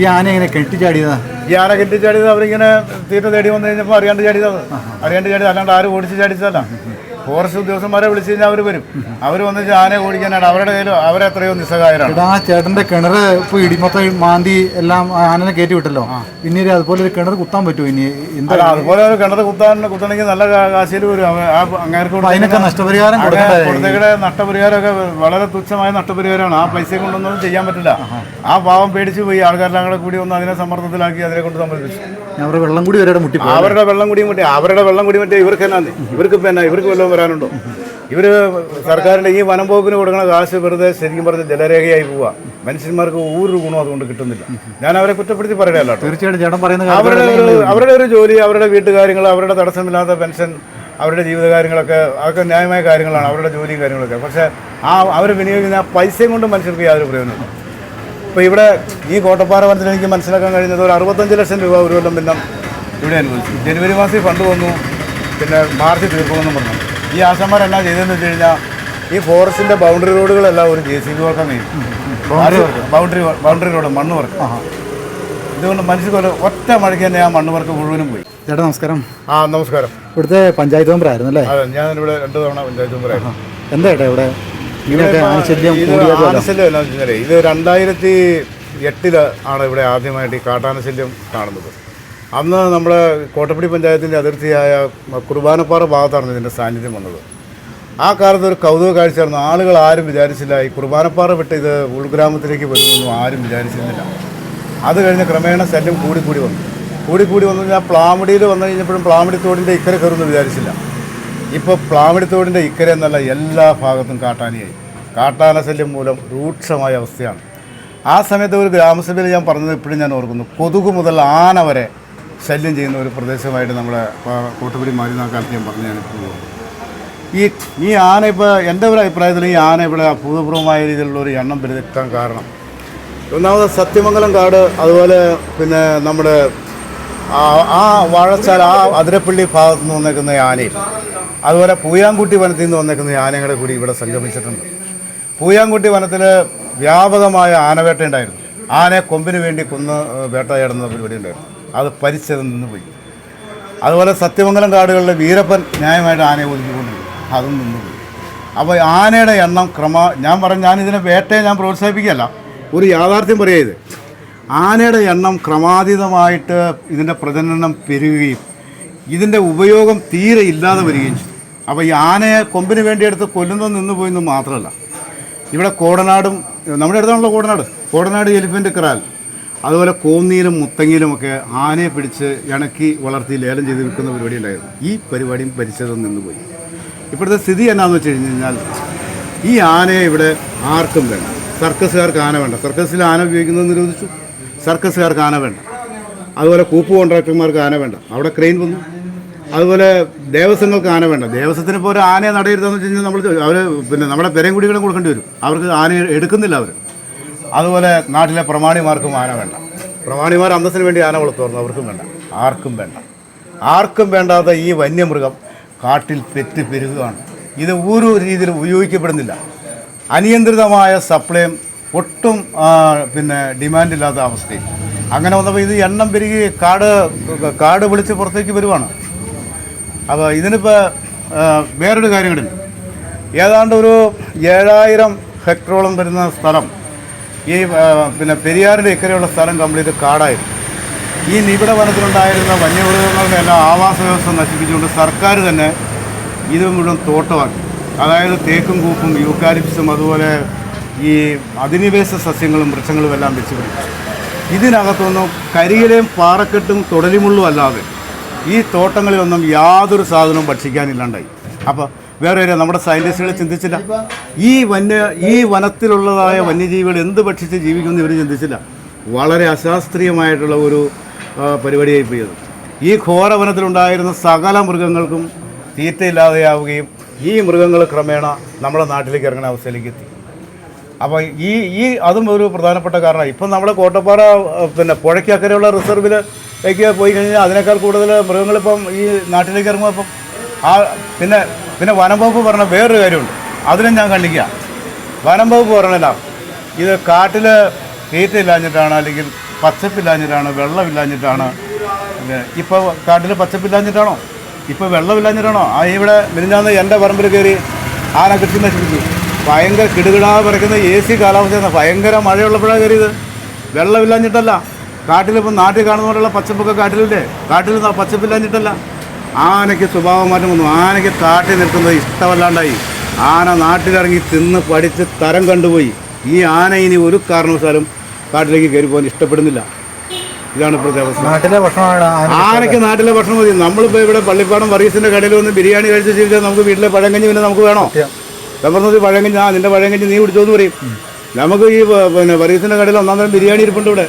ഈ ആന എങ്ങനെ കെട്ടിച്ചാടിയതാ? ഈ ആന കെട്ടിച്ചാടിയത് അവരിങ്ങനെ തീറ്റ തേടി വന്നു കഴിഞ്ഞപ്പോൾ അറിയാണ്ട് ചാടിയതാണ് അറിയാണ്ട് ചാടി അല്ലാണ്ട് ആരും ഓടിച്ച് ചാടിച്ചതല്ല. ഫോറസ്റ്റ് ഉദ്യോഗസ്ഥന്മാരെ വിളിച്ചു കഴിഞ്ഞാൽ അവർ വരും. അവർ വന്ന് ആനയെ ഓടിക്കാനാണ് അവരുടെ കയ്യിൽ അവരെത്രയോ നിസ്സഹായരാണ്. ആ ചേട്ടന്റെ കിണർ ഇപ്പൊ ഇടിമൊത്തം മാന്തി എല്ലാം ആനനെ കയറ്റി വിട്ടല്ലോ. ഇനി അതുപോലെ ഒരു കിണർ കുത്താൻ പറ്റുമോ ഇനി? എന്താ അതുപോലെ ഒരു കിണർ കുത്താൻ കുത്തണമെങ്കിൽ നല്ല കാശിയിൽ വരും. അപ്പൊ അതിനൊക്കെ നഷ്ടപരിഹാരം കൊടുത്തേക്കടെ നഷ്ടപരിഹാരമൊക്കെ വളരെ തുച്ഛമായ നഷ്ടപരിഹാരമാണ്. ആ പൈസ കൊണ്ടൊന്നും ചെയ്യാൻ പറ്റില്ല. ആ പാവം പേടിച്ച് പോയി ആൾക്കാരെല്ലാം കൂടെ കൂടി ഒന്ന് അതിനെ സമ്മർദ്ദത്തിലാക്കി അതിനെ കൊണ്ട് സമ്മർദ്ദിച്ചു അവരുടെ വെള്ളം കൂടി വരെ മുട്ടി അവരുടെ വെള്ളം കൂടി മുട്ടി അവരുടെ വെള്ളം കൂടി മുട്ടി ഇവർക്ക് എന്നാ ഇവർക്ക് പിന്നെ ഇവർക്ക് വെള്ളം വരാനുണ്ടോ? ഇവർ സർക്കാരിന്റെ ഈ വനം വകുപ്പിന് കൊടുക്കുന്ന കാശ് വെറുതെ ശരിക്കും പറഞ്ഞ് ജലരേഖയായി പോവുക മനുഷ്യന്മാർക്ക് ഒരു ഗുണം അതുകൊണ്ട് കിട്ടുന്നില്ല. ഞാൻ അവരെ കുറ്റപ്പെടുത്തി പറയല്ല കേട്ടോ. തീർച്ചയായിട്ടും ചേട്ടൻ പറയുന്ന അവരുടെ ഒരു അവരുടെ ഒരു ജോലി അവരുടെ വീട്ടുകാര്യങ്ങൾ അവരുടെ തടസ്സമില്ലാത്ത പെൻഷൻ അവരുടെ ജീവിത കാര്യങ്ങളൊക്കെ അതൊക്കെ ന്യായമായ കാര്യങ്ങളാണ് അവരുടെ ജോലിയും കാര്യങ്ങളൊക്കെ. പക്ഷേ ആ അവർ വിനിയോഗിക്കുന്ന ആ പൈസയും കൊണ്ട് മനുഷ്യർക്ക് യാതൊരു പ്രയോജനമില്ല ഇപ്പോൾ ഇവിടെ ഈ കോട്ടപ്പാറ വനത്തിൽ എനിക്ക് മനസ്സിലാക്കാൻ കഴിയുന്നത് ഒരു അറുപത്തഞ്ച് ലക്ഷം രൂപ ഒരു കൊല്ലം പിന്നെ ഇവിടെ അനുവദിച്ചു. ജനുവരി മാസത്തിൽ ഫണ്ട് വന്നു പിന്നെ മാർച്ച് തീർക്കുമെന്നും പറഞ്ഞു. ഈ ആശാന്മാർ എന്നാ ചെയ്തതെന്ന് വെച്ച് കഴിഞ്ഞാൽ ഈ ഫോറസ്റ്റിന്റെ ബൗണ്ടറി റോഡുകളെല്ലാം ഒരു ജെ സി ബി വർക്കം. ബൗണ്ടറി ബൗണ്ടറി റോഡ് മണ്ണ് വർക്ക്. ഇതുകൊണ്ട് മനുഷ്യർക്ക് ഒറ്റ മഴയ്ക്ക് തന്നെ ആ മണ്ണ് വർക്ക് മുഴുവനും പോയി. ചേട്ടാ നമസ്കാരം. ആ നമസ്കാരം. ഇവിടുത്തെ പഞ്ചായത്ത് മെമ്പർ ആയിരുന്നു അല്ലേ അതെ ഞാൻ ഇവിടെ രണ്ട് തവണ പഞ്ചായത്ത് മെമ്പർ ആയിരുന്നു എന്താ ചേട്ടാ ഇവിടെ? ആനശല്യം ഇത് രണ്ടായിരത്തി എട്ടിൽ ആണ് ഇവിടെ ആദ്യമായിട്ട് ഈ കാട്ടാനശല്യം കാണുന്നത്. അന്ന് നമ്മുടെ കോട്ടപ്പടി പഞ്ചായത്തിന്റെ അതിർത്തിയായ കുർബാനപ്പാറ ഭാഗത്താണ് ഇതിന്റെ സാന്നിധ്യം വന്നത്. ആ കാലത്ത് ഒരു കൗതുക കാഴ്ചയായിരുന്നു ആളുകൾ ആരും വിചാരിച്ചില്ല ഈ കുർബാനപ്പാറ വിട്ട് ഇത് ഉൾഗ്രാമത്തിലേക്ക് വരുമെന്നും ആരും വിചാരിച്ചിരുന്നില്ല. അത് കഴിഞ്ഞ് ക്രമേണ ശല്യം കൂടി കൂടി വന്നു. കൂടി കൂടി വന്നു കഴിഞ്ഞാൽ പ്ലാമടിയിൽ വന്നു കഴിഞ്ഞപ്പോഴും പ്ലാമടി തോടിന്റെ ഇക്കരെ കയറുമെന്ന് വിചാരിച്ചില്ല. ഇപ്പോൾ പ്ലാമടിത്തോടിന്റെ ഇക്കര എന്നുള്ള എല്ലാ ഭാഗത്തും കാട്ടാനയായി. കാട്ടാന ശല്യം മൂലം രൂക്ഷമായ അവസ്ഥയാണ്. ആ സമയത്ത് ഒരു ഗ്രാമസഭയിൽ ഞാൻ പറഞ്ഞത് ഇപ്പോഴും ഞാൻ ഓർക്കുന്നു. കൊതുക് മുതൽ ആന വരെ ശല്യം ചെയ്യുന്ന ഒരു പ്രദേശമായിട്ട് നമ്മുടെ മാലിന്യ കാലത്ത് ഞാൻ പറഞ്ഞു ഞാൻ ഇപ്പോൾ. ഈ ഈ ആന ഇപ്പോൾ എന്റെ ഒരു അഭിപ്രായത്തിൽ ഈ ആന ഇവിടെ അഭൂതപൂർവമായ രീതിയിലുള്ള ഒരു എണ്ണം പെരുതെത്താൻ കാരണം. ഒന്നാമത് സത്യമംഗലം കാട് അതുപോലെ പിന്നെ നമ്മുടെ ആ വാഴച്ചാൽ ആ അതിരപ്പള്ളി ഭാഗത്ത് നിന്ന് വന്നേക്കുന്ന ആനയിൽ. ആനയും അതുപോലെ പൂയാങ്കുട്ടി വനത്തിൽ നിന്ന് വന്നേക്കുന്ന ആനകളെ കൂടി ഇവിടെ സംഗമിച്ചിട്ടുണ്ട്. പൂയാങ്കുട്ടി വനത്തിൽ വ്യാപകമായ ആനവേട്ടയുണ്ടായിരുന്നു. ആനയെ കൊമ്പിന് വേണ്ടി കൊന്ന് വേട്ടയാടുന്ന പരിപാടി ഉണ്ടായിരുന്നു. അത് പരിച്ചത് നിന്ന് പോയി. അതുപോലെ സത്യമംഗലം കാടുകളിലെ വീരപ്പൻ ന്യായമായിട്ട് ആനയെ ഒതുക്കിക്കൊണ്ടിരുന്നു. അതും നിന്നുപോയി അപ്പോൾ ആനയുടെ എണ്ണം ക്രമ ഞാൻ പറഞ്ഞ ഞാനിതിനെ വേട്ടയെ ഞാൻ പ്രോത്സാഹിപ്പിക്കുകയല്ല. ഒരു യാഥാർത്ഥ്യം പറയുക ഇത്. ആനയുടെ എണ്ണം ക്രമാതീതമായിട്ട് ഇതിന്റെ പ്രജനനം പെരുകുകയും ഇതിന്റെ ഉപയോഗം തീരെ ഇല്ലാതെ വരികയും ചെയ്തു. അപ്പോൾ ഈ ആനയെ കൊമ്പിന് വേണ്ടി എടുത്ത് കൊല്ലുന്നത് നിന്ന് പോയെന്ന് മാത്രമല്ല. ഇവിടെ കോടനാടും നമ്മുടെ അടുത്താണല്ലോ കോടനാട്. കോടനാട് എലിഫന്റ് ക്രാൽ അതുപോലെ കോന്നിയിലും മുത്തങ്ങിയിലുമൊക്കെ ആനയെ പിടിച്ച് ഇണക്കി വളർത്തി ലേലം ചെയ്ത് വിൽക്കുന്ന പരിപാടി ഉണ്ടായിരുന്നു. ഈ പരിപാടിയും ഭരിച്ചത് നിന്ന് പോയി. ഇപ്പോഴത്തെ സ്ഥിതി എന്നാന്ന് വെച്ച് കഴിഞ്ഞ് കഴിഞ്ഞാൽ ഈ ആനയെ ഇവിടെ ആർക്കും വേണ്ട. സർക്കസുകാർക്ക് ആന വേണ്ട. സർക്കസിൽ ആന ഉപയോഗിക്കുന്നത് നിരോധിച്ചു. സർക്കസുകാർക്ക് ആന വേണ്ട. അതുപോലെ കൂപ്പ് കോൺട്രാക്ടർമാർക്ക് ആന വേണ്ട. അവിടെ ക്രെയിൻ വന്നു. അതുപോലെ ദേവസ്വങ്ങൾക്ക് ആന വേണ്ട. ദേവസ്വത്തിന് ഇപ്പോൾ ഒരു ആനയെ നടയിരുതെന്ന് വെച്ച് കഴിഞ്ഞാൽ നമ്മൾ അവർ പിന്നെ നമ്മുടെ പെരയും കുടികളും കൊടുക്കേണ്ടി വരും. അവർക്ക് ആന എടുക്കുന്നില്ല അവർ അതുപോലെ നാട്ടിലെ പ്രമാണിമാർക്കും ആന വേണ്ട. പ്രമാണിമാർ അന്തസ്സിന് വേണ്ടി ആന വളർത്തുമായിരുന്നു അവർക്കും വേണ്ട. ആർക്കും വേണ്ട. ആർക്കും വേണ്ടാത്ത ഈ വന്യമൃഗം കാട്ടിൽ പെറ്റ് പെരുകുകയാണ്. ഇത് ഒരു രീതിയിൽ ഉപയോഗിക്കപ്പെടുന്നില്ല. അനിയന്ത്രിതമായ സപ്ലൈയും ഒട്ടും പിന്നെ ഡിമാൻഡില്ലാത്ത അവസ്ഥയും അങ്ങനെ വന്നപ്പോൾ ഇത് എണ്ണം പെരുകി കാട് കാട് വിളിച്ച് പുറത്തേക്ക് വരുവാണ്. അപ്പോൾ ഇതിനിപ്പോൾ വേറൊരു കാര്യം കൂടി. ഏതാണ്ട് ഒരു ഏഴായിരം ഹെക്ടറോളം വരുന്ന സ്ഥലം ഈ പിന്നെ പെരിയാറിന്റെ ഇക്കരെയുള്ള സ്ഥലം കംപ്ലീറ്റ് കാടായിരുന്നു ഈ നിബിഡ വനത്തിലുണ്ടായിരുന്ന വന്യമൃഗങ്ങളുടെ എല്ലാം ആവാസ വ്യവസ്ഥ നശിപ്പിച്ചുകൊണ്ട് സർക്കാർ തന്നെ ഇത് മുഴുവൻ തോട്ടമാക്കി. അതായത് തേക്കും കൂപ്പും യൂക്കാലിപ്സും അതുപോലെ ഈ അധിനിവേശ സസ്യങ്ങളും വൃക്ഷങ്ങളും എല്ലാം വെച്ച് പിടിച്ചു ഇതിനകത്തൊന്നും കരിയിലയും പാറക്കെട്ടും തുടലിമുള്ളും അല്ലാതെ ഈ തോട്ടങ്ങളിലൊന്നും യാതൊരു സാധനവും ഭക്ഷിക്കാനില്ലാണ്ടായി. അപ്പോൾ വേറെ ഒരു നമ്മുടെ സയന്റിസ്റ്റുകൾ ചിന്തിച്ചില്ല. ഈ വന്യ ഈ വനത്തിലുള്ളതായ വന്യജീവികൾ എന്ത് ഭക്ഷിച്ച് ജീവിക്കുമെന്ന് ഇവർ ചിന്തിച്ചില്ല. വളരെ അശാസ്ത്രീയമായിട്ടുള്ള ഒരു പരിപാടിയായി പോയത് ഈ ഘോരവനത്തിലുണ്ടായിരുന്ന സകല മൃഗങ്ങൾക്കും തീറ്റയില്ലാതെയാവുകയും ഈ മൃഗങ്ങൾ ക്രമേണ നമ്മുടെ നാട്ടിലേക്ക് ഇറങ്ങുന്ന അവസ്ഥയിലേക്ക് എത്തി. അപ്പോൾ ഈ ഈ അതും ഒരു പ്രധാനപ്പെട്ട കാരണമാണ്. ഇപ്പം നമ്മൾ കോട്ടപ്പാറ പിന്നെ പുഴയ്ക്കക്കരെയുള്ള റിസർവിലേക്ക് പോയി കഴിഞ്ഞാൽ അതിനേക്കാൾ കൂടുതൽ മൃഗങ്ങളിപ്പം ഈ നാട്ടിലേക്ക് ഇറങ്ങുമ്പോൾ ഇപ്പം ആ പിന്നെ പിന്നെ വനം വകുപ്പ് പറഞ്ഞ വേറൊരു കാര്യമുണ്ട്. അതിനും ഞാൻ കണ്ടിക്കുക വനം വകുപ്പ് പറഞ്ഞല്ല. ഇത് കാട്ടിൽ തീറ്റയില്ലാഞ്ഞിട്ടാണ് അല്ലെങ്കിൽ പച്ചപ്പില്ലാഞ്ഞിട്ടാണ് വെള്ളമില്ലാഞ്ഞിട്ടാണ് ഇപ്പോൾ കാട്ടിൽ പച്ചപ്പില്ലാഞ്ഞിട്ടാണോ ഇപ്പോൾ വെള്ളമില്ലാഞ്ഞിട്ടാണോ ആ ഇവിടെ മിനിഞ്ഞാന്ന് എന്റെ പറമ്പിൽ കയറി ആന കൃഷി നശിപ്പിച്ചു ഭയങ്കര കിടുകിടാ പറിക്കുന്ന എ സി കാലാവസ്ഥയാണ് ഭയങ്കര മഴയുള്ളപ്പോഴാണ് കയറിയത്. വെള്ളമില്ലാഞ്ഞിട്ടല്ല. കാട്ടിലിപ്പോൾ നാട്ടിൽ കാണുന്ന പോലെയുള്ള പച്ചപ്പൊക്കെ കാട്ടിലില്ലേ? കാട്ടിൽ പച്ചപ്പില്ലാഞ്ഞിട്ടല്ല. ആനയ്ക്ക് സ്വഭാവം മാറ്റം വന്നു. ആനയ്ക്ക് കാട്ടിൽ നിൽക്കുന്നത് ഇഷ്ടമല്ലാണ്ടായി. ആന നാട്ടിലിറങ്ങി തിന്ന് പഠിച്ച് തരം കണ്ടുപോയി. ഈ ആന ഇനി ഒരു കാരണവശാലും കാട്ടിലേക്ക് കയറി പോകാൻ ഇഷ്ടപ്പെടുന്നില്ല. ഇതാണ് ഇപ്പോഴത്തെ അവസ്ഥ. നാട്ടിലെ ഭക്ഷണമാണ്? ആനയ്ക്ക് നാട്ടിലെ ഭക്ഷണം മതി. നമ്മളിപ്പോൾ ഇവിടെ പള്ളിപ്പാടം വർഗീസിന്റെ കടയിൽ വന്ന് ബിരിയാണി കഴിച്ച് ജീവിച്ചാൽ നമുക്ക് വീട്ടിലെ പഴങ്കഞ്ഞി പിന്നെ നമുക്ക് വേണോ? ഞാൻ പറഞ്ഞത് പഴങ്കഞ്ഞി ആ നിന്റെ പഴങ്കഞ്ഞി നീ കുടിച്ചോന്ന് പറയും. നമുക്ക് ഈ പിന്നെ വരീസിന്റെ കടയിൽ ഒന്നാം തരം ബിരിയാണി ഇരിപ്പുണ്ട് ഇവിടെ.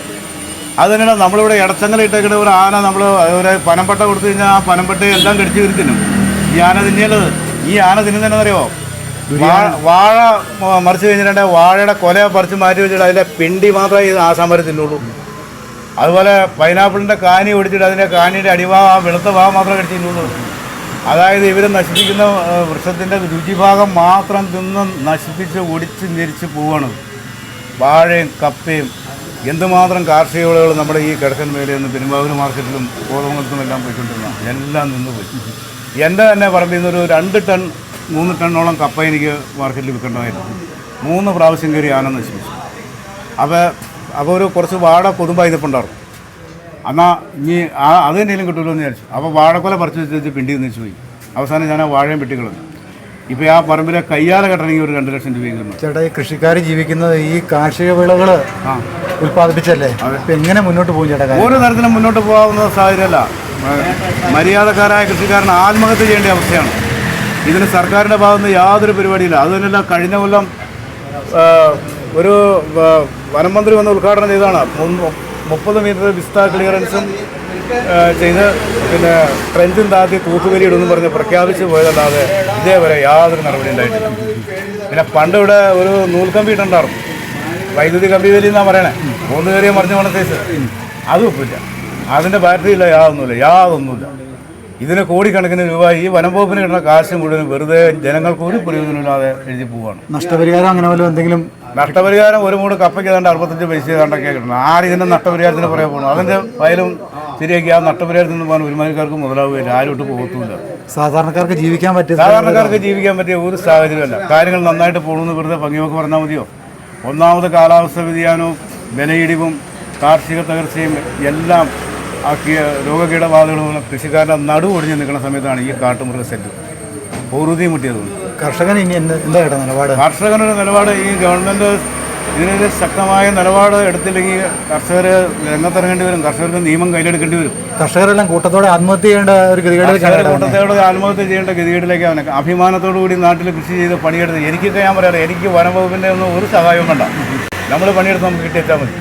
അതങ്ങനെ നമ്മളിവിടെ ഇടച്ചങ്ങല ഇട്ടേക്കുന്ന ഒരു ആന നമ്മൾ ഒരു പനമ്പട്ട കൊടുത്തു കഴിഞ്ഞാൽ ആ പനംപട്ട എല്ലാം കടിച്ചു വിരിക്കുന്നു. ഈ ആന തിന്നിയത് ഈ ആന തിന്നുന്നതെന്നറിയോ വാഴ വാഴ മറിച്ച് കഴിഞ്ഞിട്ടുണ്ടെങ്കിൽ വാഴയുടെ കൊല പറിച്ച് മാറ്റി വെച്ചിട്ട് അതിന്റെ പിണ്ടി മാത്രമേ ഈ ആസാമര തിന്നുള്ളൂ. അതുപോലെ പൈനാപ്പിളിന്റെ കാനി ഒടിച്ചിട്ട് അതിന്റെ കാനിയുടെ അടിഭാഗം ആ വെളുത്ത ഭാഗം മാത്രമേ കടിച്ചിട്ടുള്ളൂ അതായത് ഇവർ നശിപ്പിക്കുന്ന വൃക്ഷത്തിന്റെ രുചിഭാഗം മാത്രം തിന്ന് നശിപ്പിച്ച് ഒടിച്ച് ഞെരിച്ച് പോവാണ്. വാഴയും കപ്പയും എന്തുമാത്രം കാർഷിക വിളകൾ നമ്മുടെ ഈ കിഴക്കൻ മേലയിൽ നിന്ന് പെരുമ്പാവൂർ മാർക്കറ്റിലും കോതമംഗലത്തും എല്ലാം പോയിക്കൊണ്ടിരുന്ന? എല്ലാം നിന്ന് പോയി. എന്റെ തന്നെ പറമ്പിൽ നിന്നൊരു രണ്ട് ടൺ മൂന്ന് ടണ്ണോളം കപ്പ എനിക്ക് മാർക്കറ്റിൽ വിൽക്കേണ്ടതായിരുന്നു. മൂന്ന് പ്രാവശ്യം കയറി ആന നശിപ്പിച്ചു. അപ്പോൾ അപ്പോൾ ഒരു കുറച്ച് വാട കൊതുമ്പായി ഇതിപ്പുണ്ടാവും എന്നാൽ ഇനി ആ അത് തന്നെയും കിട്ടുമല്ലോ എന്ന് വിചാരിച്ചു. അപ്പോൾ വാഴക്കൊല പറിച്ചു വെച്ച് വെച്ച് പിണ്ടി നിന്നിച്ചു പോയി. അവസാനം ഞാൻ ആ വാഴയും വെട്ടിക്കളഞ്ഞു. ഇപ്പോൾ ആ പറമ്പിലെ കയ്യാല കെട്ടണമെങ്കിൽ ഒരു രണ്ട് ലക്ഷം രൂപയെങ്കിലും ചേട്ടാ ഈ കൃഷിക്കാർ ജീവിക്കുന്നത് ഈ കാർഷിക വിളകൾ ഉൽപ്പാദിപ്പിച്ചല്ലേ? ഇപ്പൊ എങ്ങനെ മുന്നോട്ട് പോകും ചേട്ടാ ഓരോ ഒരു തരത്തിലും മുന്നോട്ട് പോകാവുന്ന സാഹചര്യമല്ല. മര്യാദക്കാരായ കൃഷിക്കാരൻ ആത്മഹത്യ ചെയ്യേണ്ട അവസ്ഥയാണ്. ഇതിന് സർക്കാരിന്റെ ഭാഗത്ത് യാതൊരു പരിപാടിയില്ല. അതുതന്നെയല്ല കഴിഞ്ഞ കൊല്ലം ഒരു വനമന്ത്രി വനം മന്ത്രി വന്ന് ഉദ്ഘാടനം ചെയ്തതാണ്. മു- മുപ്പത് മീറ്റർ വിസ്ത ക്ലിയറൻസും ചെയ്ത് പിന്നെ ട്രെഞ്ചും താത്തി തൂക്കുവരി ഇടുമെന്ന് പറഞ്ഞ് പ്രഖ്യാപിച്ച് പോയതല്ലാതെ ഇതേവരെ യാതൊരു നടപടി ഉണ്ടായിട്ടില്ല. പിന്നെ പണ്ട് ഇവിടെ ഒരു നൂൽക്കമ്പി ഇട്ടുണ്ടായിരുന്നു. വൈദ്യുതി കമ്പി വലി എന്നാണ് പറയണേ. മൂന്ന് കയറിയ മറിഞ്ഞ സൈസ് അതും ഒപ്പില്ല. അതിന്റെ ബാറ്ററി ഇല്ല യാതൊന്നുമില്ല യാതൊന്നുമില്ല. ഇതിന് കോടിക്കണക്കിന് രൂപ ഈ വനം കിട്ടുന്ന കാശ് മുഴുവൻ വെറുതെ ജനങ്ങൾക്ക് ഒരു പ്രയോജനമില്ലാതെ എഴുതി പോവാണ്. നഷ്ടപരിഹാരം അങ്ങനെ വല്ലതും എന്തെങ്കിലും നഷ്ടപരിഹാരം ഒരു മൂട് കപ്പയ്ക്ക് ഏതാണ്ട് അറുപത്തഞ്ച് പൈസ ഏതാണ്ടൊക്കെ കിട്ടണം. ആര് ഇതിന്റെ നഷ്ടപരിഹാരത്തിന് പറയാൻ പോകണം അതിന്റെ ഫയലും ശരിയാക്കി ആ നഷ്ടപരിഹാരത്തിന് പോകാൻ ഒരുമാനക്കാർക്ക് മുതലാവുകയില്ല. ആരും ഇട്ട് പോകത്തുമില്ല. സാധാരണക്കാർക്ക് ജീവിക്കാൻ പറ്റിയ സാധാരണക്കാർക്ക് ജീവിക്കാൻ പറ്റിയ ഒരു സാഹചര്യമല്ല കാര്യങ്ങൾ നന്നായിട്ട് പോകണമെന്ന് വെറുതെ ഭംഗിയൊക്കെ പറഞ്ഞാൽ മതിയോ? ഒന്നാമത് കാലാവസ്ഥ വ്യതിയാനവും വിലയിടിവും കാർഷിക തകർച്ചയും എല്ലാം ആക്കിയ രോഗകീടബാധകളും കൃഷിക്കാരുടെ നടുവൊടിഞ്ഞ് നിൽക്കുന്ന സമയത്താണ് ഈ കാട്ടുമൃഗ സെറ്റ്. പൊറുതി മുട്ടിയത് കർഷകൻ ഇനി എന്ത് എന്താ ചേട്ടാ നിലപാട്? കർഷകരുടെ നിലപാട് ഈ ഗവൺമെന്റ് ഇതിനെതിരെ ശക്തമായ നിലപാട് എടുത്തില്ലെങ്കിൽ കർഷകർ രംഗത്തിറങ്ങേണ്ടി വരും കർഷകർക്ക് നിയമം കയ്യിലെടുക്കേണ്ടി വരും. കർഷകരെല്ലാം കൂട്ടത്തോടെ ആത്മഹത്യ ചെയ്യേണ്ട ഒരു ഗതികേട് കൂട്ടത്തോടെ ആത്മഹത്യ ചെയ്യേണ്ട ഗതികേടിലേക്ക് അവനെ അഭിമാനത്തോടു കൂടി നാട്ടിൽ കൃഷി ചെയ്ത് പണിയെടുത്ത് എനിക്കൊക്കെ ഞാൻ പറയാറ് എനിക്ക് വനംവകുപ്പിന്റെ ഒന്നും ഒരു സഹായവും വേണ്ട. നമ്മൾ പണിയെടുത്ത് നമുക്ക് കിട്ടിയെത്താൽ മതി.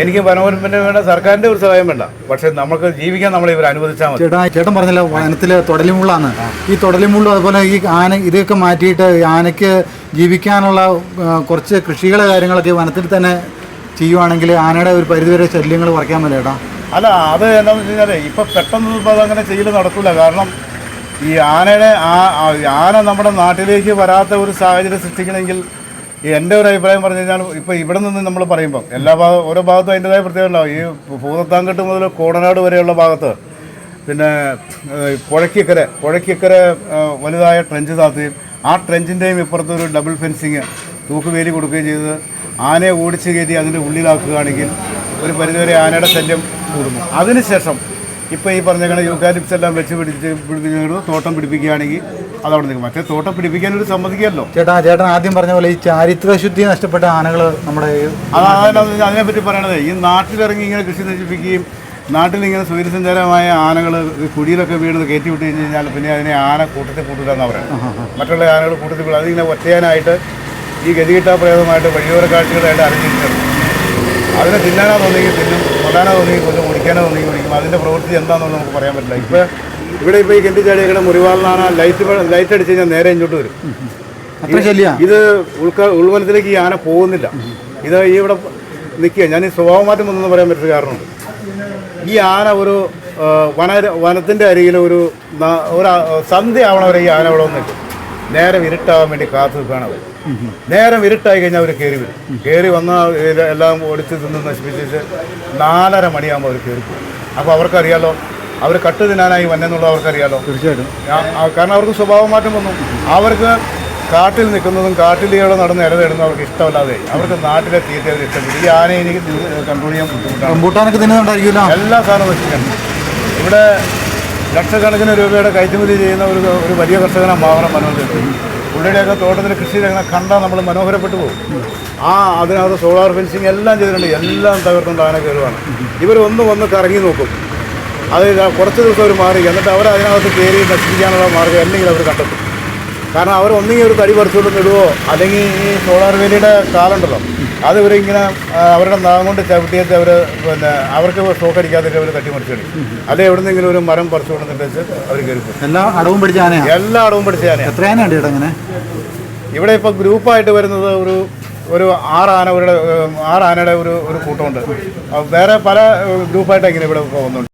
എനിക്ക് വനംവകുപ്പിന്റെ വേണ്ട സർക്കാരിന്റെ ഒരു സഹായം വേണ്ട. പക്ഷെ നമുക്ക് ജീവിക്കാൻ നമ്മളെ ഇവർ അനുവദിച്ചാൽ മതി. ചേട്ടാ ചേട്ടൻ പറഞ്ഞല്ലോ വനത്തിൽ തൊടലിമുള്ളാണ് ഈ തൊടലിമുള്ളും അതുപോലെ ഈ ആന ഇതൊക്കെ മാറ്റിയിട്ട് ആനയ്ക്ക് ജീവിക്കാനുള്ള കുറച്ച് കൃഷികളെ കാര്യങ്ങളൊക്കെ വനത്തിൽ തന്നെ ചെയ്യുവാണെങ്കിൽ ആനയുടെ ഒരു പരിധിവരെ ശല്യങ്ങൾ കുറയ്ക്കാൻ പറ്റില്ല ചേട്ടാ. അല്ല അത് എന്താണെന്ന് വെച്ച് കഴിഞ്ഞാൽ ഇപ്പം പെട്ടെന്ന് ഇപ്പോൾ അതങ്ങനെ ചെയ്യൽ നടക്കില്ല കാരണം ഈ ആനയുടെ ആ ആന നമ്മുടെ നാട്ടിലേക്ക് വരാത്ത ഒരു സാഹചര്യം സൃഷ്ടിക്കണമെങ്കിൽ എന്റെ ഒരു അഭിപ്രായം പറഞ്ഞു കഴിഞ്ഞാൽ ഇപ്പോൾ ഇവിടെ നിന്ന് നമ്മൾ പറയുമ്പോൾ എല്ലാ ഭാഗം ഓരോ ഭാഗത്തും അതിന്റെതായ പ്രത്യേകത ഉണ്ടാവും ഈ ഭൂതത്താങ്കെട്ട് മുതൽ കോടനാട് വരെയുള്ള ഭാഗത്ത് പിന്നെ പുഴയ്ക്കിക്കര പുഴയ്ക്കക്കര വലുതായ ട്രെഞ്ച് താത്തുകയും ആ ട്രെഞ്ചിന്റെയും ഇപ്പുറത്ത് ഒരു ഡബിൾ ഫെൻസിങ് തൂക്കുവേലി കൊടുക്കുകയും ചെയ്ത് ആനയെ ഓടിച്ച് കയറ്റി അതിന്റെ ഉള്ളിലാക്കുകയാണെങ്കിൽ ഒരു പരിധിവരെ ആനയുടെ ശല്യം കൂടുന്നു. അതിനുശേഷം ഇപ്പോൾ ഈ പറഞ്ഞ യൂക്കാലിപ്സ് എല്ലാം വെച്ച് പിടിച്ച് പിടിപ്പിക്കുന്നത് തോട്ടം പിടിപ്പിക്കുകയാണെങ്കിൽ അതവിടെ നിൽക്കും. മറ്റേ തോട്ടം പിടിപ്പിക്കാൻ ഒരു സമ്മതിക്കല്ലോ ചേട്ടാ ചേട്ടൻ ആദ്യം പറഞ്ഞ പോലെ ഈ ചാരിത്ര ശുദ്ധി നഷ്ടപ്പെട്ട ആനകൾ നമ്മുടെ അതാണ് അതിനെപ്പറ്റി പറയണത്. ഈ നാട്ടിലിറങ്ങി ഇങ്ങനെ കൃഷി നശിപ്പിക്കുകയും നാട്ടിൽ ഇങ്ങനെ സൂര്യസഞ്ചാരമായ ആനകൾ കുഴിയിലൊക്കെ വീണത് കയറ്റി വിട്ട് കഴിഞ്ഞ് കഴിഞ്ഞാൽ പിന്നെ അതിനെ ആന കൂട്ടത്തിൽ കൂട്ടില്ല എന്നാണ് പറയുന്നത് മറ്റുള്ള ആനകൾ കൂട്ടത്തിൽ കൂട്ടില്ല അതിങ്ങനെ ഒറ്റയാനായിട്ട് ഈ ഗതികിട്ടാ പ്രയോഗമായിട്ട് വഴിയോര കാഴ്ചകളായിട്ട് അറിഞ്ഞിട്ടുണ്ട് അതിനെ തിന്നാനാ തോന്നിയെങ്കിൽ തിന്നും കൊല്ലാനാ തോന്നിയെങ്കിൽ കൊല്ലും കുടിക്കാനാ തോന്നിയെങ്കിൽ കുടിക്കും. അതിന്റെ പ്രവൃത്തി എന്താണെന്ന് നമുക്ക് പറയാൻ പറ്റില്ല. ഇപ്പോൾ ഇവിടെ ഇപ്പോൾ ഈ ചാടിയൊക്കെ മുറിവാളിനാണ് ലൈറ്റ് ലൈറ്റ് അടിച്ച് കഴിഞ്ഞാൽ നേരെ ഇങ്ങോട്ട് വരും. ഇത് ഉൾക്ക ഉൾവനത്തിലേക്ക് ഈ ആന പോകുന്നില്ല. ഇത് ഈ ഇവിടെ നിൽക്കുക. ഞാൻ ഈ സ്വഭാവ മാറ്റം വന്നെന്ന് പറയാൻ പറ്റൊരു കാരണമുണ്ട്. ഈ ആന ഒരു വന വനത്തിന്റെ അരികിൽ ഒരു ഒരു സന്ധ്യ ആവണവരെ ഈ ആന ഇവിടെ വന്നിട്ട് നേരം ഇരുട്ടാവാൻ വേണ്ടി കാത്തു നിൽക്കുകയാണ് അവർ. നേരം ഇരുട്ടായി കഴിഞ്ഞാൽ അവർ കയറി വരും. കയറി വന്ന എല്ലാം ഓടിച്ച് തിന്ന് നശിപ്പിച്ചിട്ട് നാലര മണിയാകുമ്പോൾ അവർ കയറി പോകും. അപ്പോൾ അവർക്കറിയാലോ അവർ കട്ട് തിന്നാനായി വന്നെന്നുള്ളത് അവർക്കറിയാലോ. തീർച്ചയായിട്ടും. കാരണം അവർക്ക് സ്വഭാവ മാറ്റം വന്നു. അവർക്ക് കാട്ടിൽ നിൽക്കുന്നതും കാട്ടിലൂടെ നടന്ന് ഇരതേടുന്നതും അവർക്ക് ഇഷ്ടമല്ലാതെ. അവർക്ക് നാട്ടിലെ തീറ്റ അവർ ഇഷ്ടപ്പെട്ടു. ഈ ആനയെ എനിക്ക് കൺട്രോൾ ചെയ്യാൻ ബുദ്ധിമുട്ടാണ്. എല്ലാ സാധനവും നശിക്കണം ഇവിടെ ലക്ഷക്കണക്കിന് രൂപയുടെ കയറ്റുമതി ചെയ്യുന്ന ഒരു ഒരു വലിയ കർഷകനാണ് മാവണം മനോജ്. പുള്ളിയുടെയൊക്കെ തോട്ടത്തിൽ കൃഷി രംഗം കണ്ടാൽ നമ്മൾ മനോഹരപ്പെട്ടു പോകും. ആ അതിനകത്ത് സോളാർ ഫെൻസിങ് എല്ലാം ചെയ്തിട്ടുണ്ട്. എല്ലാം തകർത്തുകൊണ്ട് ആന കയറുവാണ്. ഇവർ ഒന്ന് വന്ന് കറങ്ങി നോക്കും. അത് കുറച്ച് ദിവസം അവർ മാറി. എന്നിട്ട് അവർ അതിനകത്ത് കയറി നശിപ്പിക്കാനുള്ള മാർഗം അല്ലെങ്കിൽ അവർ കണ്ടെത്തും കാരണം അവർ ഒന്നെങ്കിൽ ഒരു തടി പറിച്ചുകൊണ്ട് ഇടുവോ? അല്ലെങ്കിൽ ഈ സോളാർ വേലിയുടെ കാലുണ്ടല്ലോ. അത് ഇവരിങ്ങനെ അവരുടെ നാം കൊണ്ട് ചവിട്ടിയിട്ട് അവർ പിന്നെ അവർക്ക് ഷോക്ക് അടിക്കാതെ അവർ തട്ടിമറിച്ചിടും അല്ലെങ്കിൽ എവിടെ നിന്നെങ്കിലും ഒരു മരം പറിച്ചു വെച്ച് അവർ കയറി എല്ലാ അടവും പിടിച്ച ആനയാണ് എല്ലാ അടവും പിടിച്ച ആനയാണ് എത്ര ഇങ്ങനെ ഇവിടെ ഇപ്പോൾ ഗ്രൂപ്പായിട്ട് വരുന്നത് ഒരു ഒരു ആറ് ആന ഒരു ആറ് ആനയുടെ ഒരു ഒരു കൂട്ടമുണ്ട്. വേറെ പല ഗ്രൂപ്പായിട്ട് ഇങ്ങനെ ഇവിടെ പോകുന്നുണ്ട്.